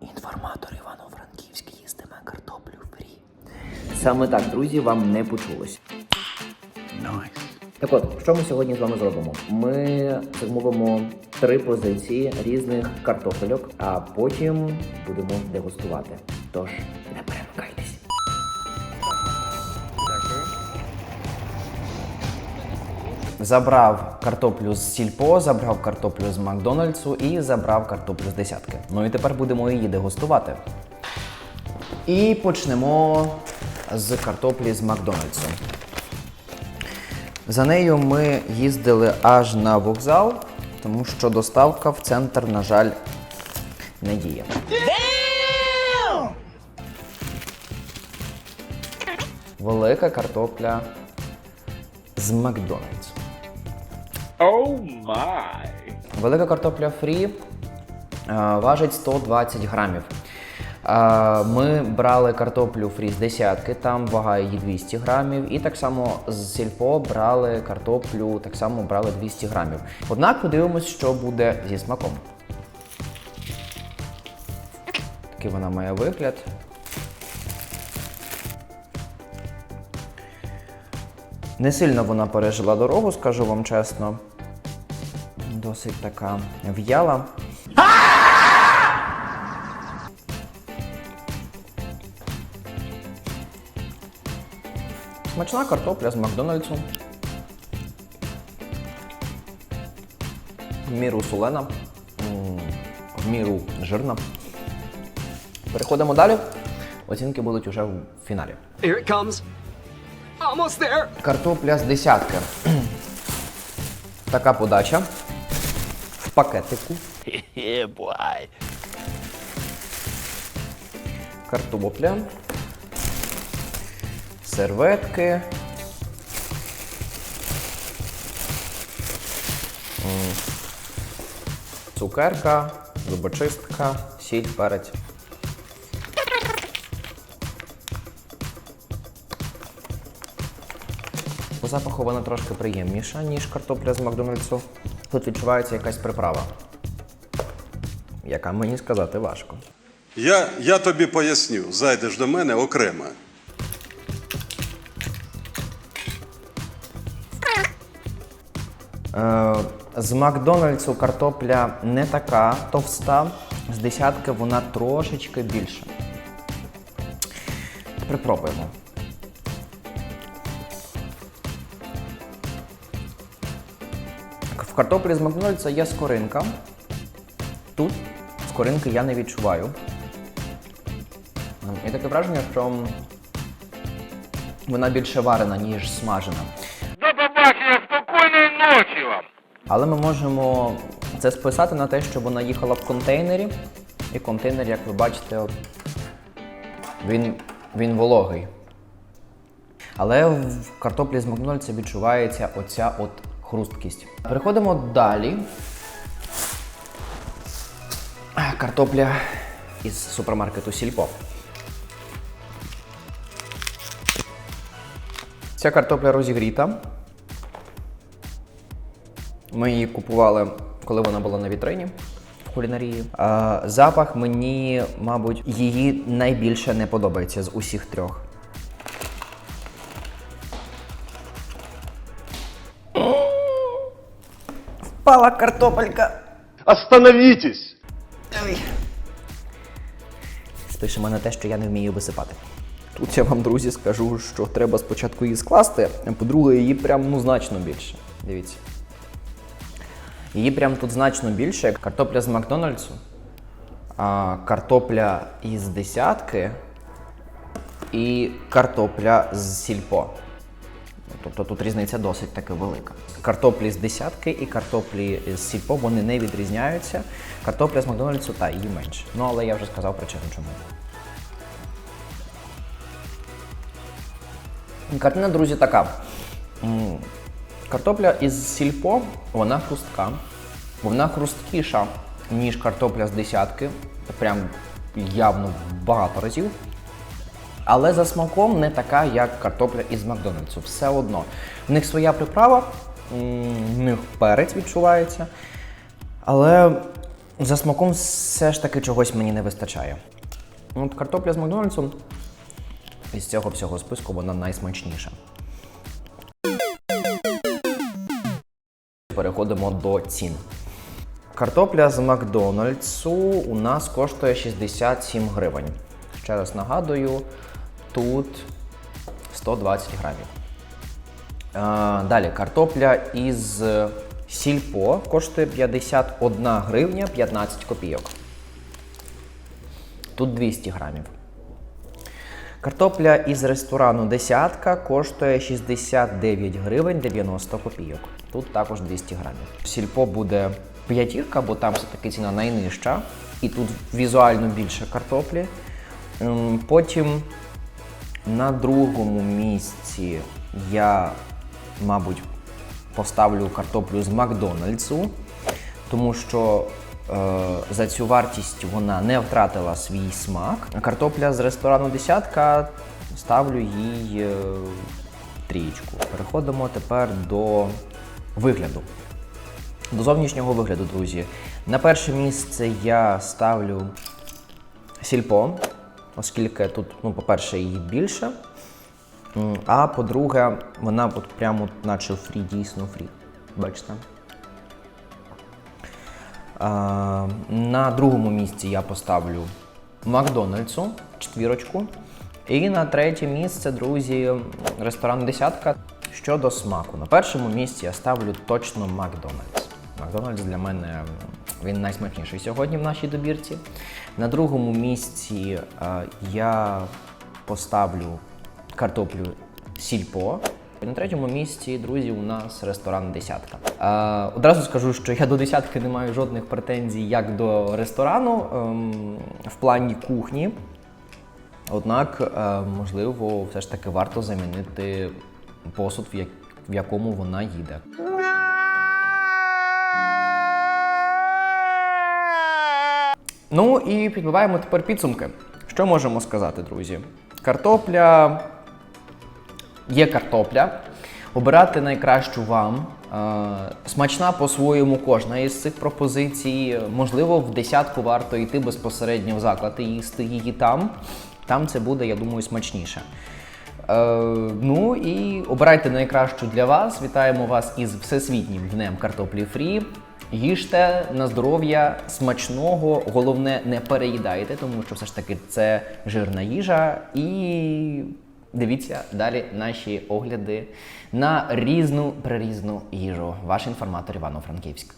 Інформатор Івано-Франківський їстиме картоплю фрі. Саме так, друзі, вам не почулось. Так от, що ми сьогодні з вами зробимо? Ми замовимо три позиції різних картопельок, а потім будемо дегустувати. Тож, не перемикайтесь. Забрав картоплю з сільпо, забрав картоплю з Макдональдсу і забрав картоплю з десятки. Ну і тепер будемо її дегустувати. І почнемо з картоплі з Макдональдсу. За нею ми їздили аж на вокзал, тому що доставка в центр, на жаль, не діє. Велика картопля з Макдональдсу. Oh. Велика картопля фрі е, важить 120 грамів. Е, Ми брали картоплю фрі з десятки, там вага її 200 грамів. І так само з сільпо брали картоплю, так само брали 200 грамів. Однак подивимось, що буде зі смаком. Такий вона має вигляд. Не сильно вона пережила дорогу, скажу вам чесно. Досить така в'яла. Смачна картопля з Макдональдсу. В міру солена, в міру жирна. Переходимо далі. Оцінки будуть уже в фіналі. Here it comes. Almost there. Картопля з десятки. Така подача. В пакетику. Boy. Картопля. Серветки. Цукерка, зубочистка, сіль, перець. По запаху вона трошки приємніша, ніж картопля з Макдональдсу. Тут відчувається якась приправа, яка мені сказати важко. Я, я тобі поясню, зайдеш до мене окремо. Е, З Макдональдсу картопля не така товста, з десятки вона трошечки більша. Припробуємо. Картоплі з Макдональдса є скоринка. Тут скоринки я не відчуваю. І таке враження, що вона більше варена, ніж смажена. До побачення, спокійної ночі вам. Але ми можемо це списати на те, що вона їхала в контейнері. І контейнер, як ви бачите, він, він вологий. Але в картоплі з Макдональдса відчувається оця от хрусткість. Переходимо далі. Картопля із супермаркету Сільпо. Ця картопля розігріта. Ми її купували, коли вона була на вітрині в кулінарії. Запах мені, мабуть, її найбільше не подобається з усіх трьох. Впала картопелька. Остановітесь! Спишемо на те, що я не вмію висипати. Тут я вам, друзі, скажу, що треба спочатку її скласти, а по-друге, її прям ну, значно більше. Дивіться. Її прям тут значно більше, як картопля з Макдональдсу, а, картопля із десятки і картопля з сільпо. Тобто тут різниця досить таки велика. Картоплі з десятки і картоплі з сільпо вони не відрізняються. Картопля з Макдональдсу та її менше. Ну але я вже сказав причину чому. Картина, друзі, така. Картопля із сільпо, вона хрустка. Вона хрусткіша, ніж картопля з десятки. Прям явно багато разів. Але за смаком не така, як картопля із Макдональдсу. Все одно. В них своя приправа, в них перець відчувається. Але за смаком все ж таки чогось мені не вистачає. От картопля з Макдональдсу із цього всього списку вона найсмачніша. Переходимо до цін. Картопля з Макдональдсу у нас коштує 67 гривень. Ще раз нагадую, тут 120 грамів. Е, Далі картопля із сільпо коштує 51 гривня 15 копійок. Тут 200 грамів. Картопля із ресторану Десятка коштує 69 гривень 90 копійок. Тут також 200 грамів. Сільпо буде п'ятірка, бо там все-таки ціна найнижча. І тут візуально більше картоплі. Ем, Потім на другому місці я, мабуть, поставлю картоплю з Макдональдсу, тому що е, за цю вартість вона не втратила свій смак. Картопля з ресторану Десятка ставлю їй е, трієчку. Переходимо тепер до вигляду. До зовнішнього вигляду, друзі. На перше місце я ставлю сільпо, оскільки тут, ну, по-перше, її більше. А по-друге, вона от прямо наче фрі, дійсно фрі. Бачите? А, на другому місці я поставлю Макдональдсу, четвірочку. І на третє місце, друзі, ресторан Десятка. Щодо смаку. На першому місці я ставлю точно Макдональдс. Макдональдс для мене він найсмачніший сьогодні в нашій добірці. На другому місці е, я поставлю картоплю сільпо. На третьому місці, друзі, у нас ресторан Десятка. Е, одразу скажу, що я до десятки не маю жодних претензій як до ресторану ем, в плані кухні. Однак, е, можливо, все ж таки варто замінити посуд, в, як- в якому вона їде. Ну і підбиваємо тепер підсумки. Що можемо сказати, друзі? Картопля є картопля. Обирати найкращу вам. Е, смачна по-своєму кожна із цих пропозицій. Можливо, в десятку варто йти безпосередньо в заклад і їсти її там. Там це буде, я думаю, смачніше. Е, ну і обирайте найкращу для вас. Вітаємо вас із Всесвітнім днем картоплі фрі. Їжте на здоров'я смачного, головне, не переїдайте, тому що все ж таки це жирна їжа. І дивіться далі наші огляди на різну прирізну їжу. Ваш інформатор Івано-Франківськ.